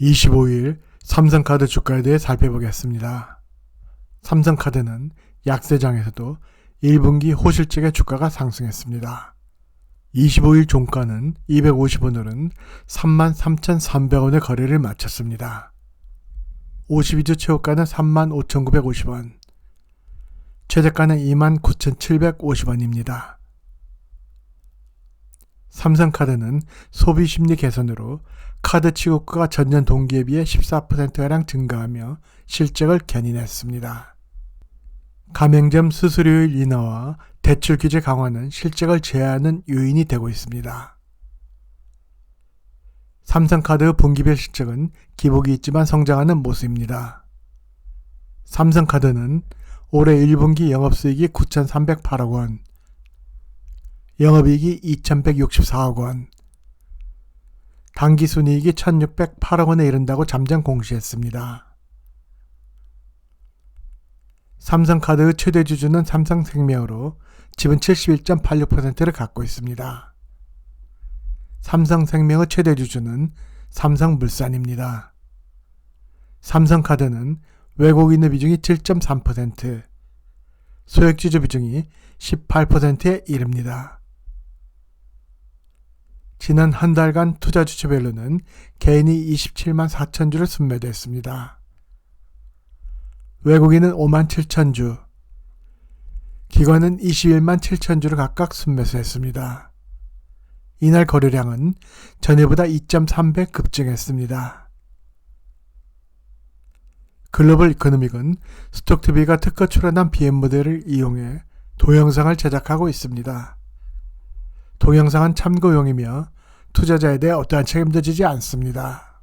25일 삼성카드 주가에 대해 살펴보겠습니다. 삼성카드는 약세장에서도 1분기 호실적의 주가가 상승했습니다. 25일 종가는 250원 오른 33,300원의 거래를 마쳤습니다. 52주 최고가는 35,950원, 최저가는 29,750원입니다. 삼성카드는 소비 심리 개선으로 카드 취급가가 전년 동기에 비해 14%가량 증가하며 실적을 견인했습니다. 가맹점 수수료율 인하와 대출 규제 강화는 실적을 제한하는 요인이 되고 있습니다. 삼성카드 분기별 실적은 기복이 있지만 성장하는 모습입니다. 삼성카드는 올해 1분기 영업수익이 9,308억 원, 영업이익이 2,164억 원, 당기순이익이 1,608억 원에 이른다고 잠정 공시했습니다. 삼성카드의 최대 주주는 삼성생명으로 지분 71.86%를 갖고 있습니다. 삼성생명의 최대 주주는 삼성물산입니다. 삼성카드는 외국인의 비중이 7.3%, 소액주주 비중이 18%에 이릅니다. 지난 한 달간 투자 주체별로는 개인이 27만 4천 주를 순매도했습니다. 외국인은 5만 7천 주, 기관은 21만 7천 주를 각각 순매수했습니다. 이날 거래량은 전일보다 2.3배 급증했습니다. 글로벌 이코노믹은 스톡투비가 특허 출원한 BM 모델을 이용해 동영상을 제작하고 있습니다. 동영상은 참고용이며 투자자에 대해 어떠한 책임도 지지 않습니다.